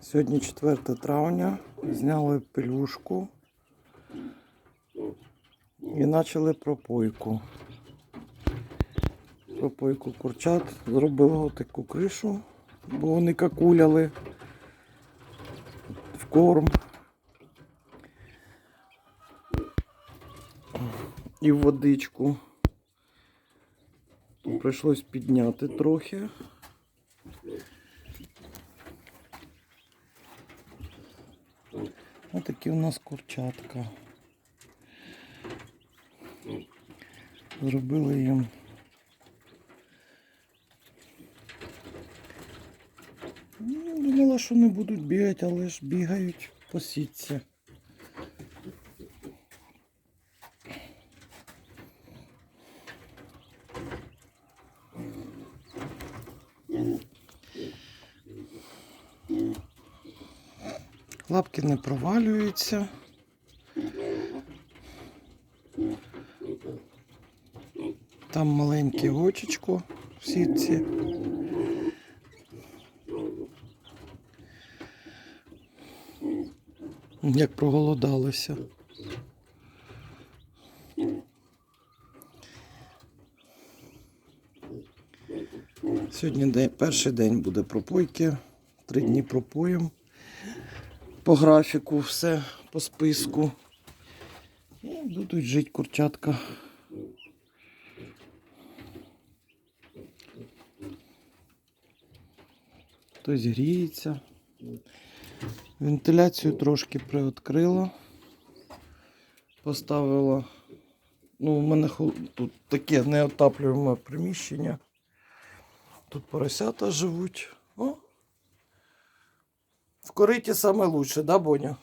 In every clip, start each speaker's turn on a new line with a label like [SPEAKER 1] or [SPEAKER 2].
[SPEAKER 1] Сьогодні 4 травня. Зняли пелюшку і почали пропойку. Пропойку курчат. Зробили таку кришу, бо вони какуляли в корм. І в водичку. Прийшлось підняти трохи. Ось такі у нас курчатка. Зробили їм. Ну, думала, що не будуть бігати, але ж бігають по сітці. Лапки не провалюються. Там маленьке очечко в сітці. Як проголодалися. Сьогодні день, перший день буде пропойки. Три дні пропоїм по графіку, все по списку. І будуть жити курчатка. Хтось гріється. Вентиляцію трошки приоткрила. Поставила. Ну, у мене тут таке неотаплюємо приміщення. Тут поросята живуть. О, в кориті саме лучше, да, Боня?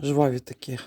[SPEAKER 1] Жваві такі.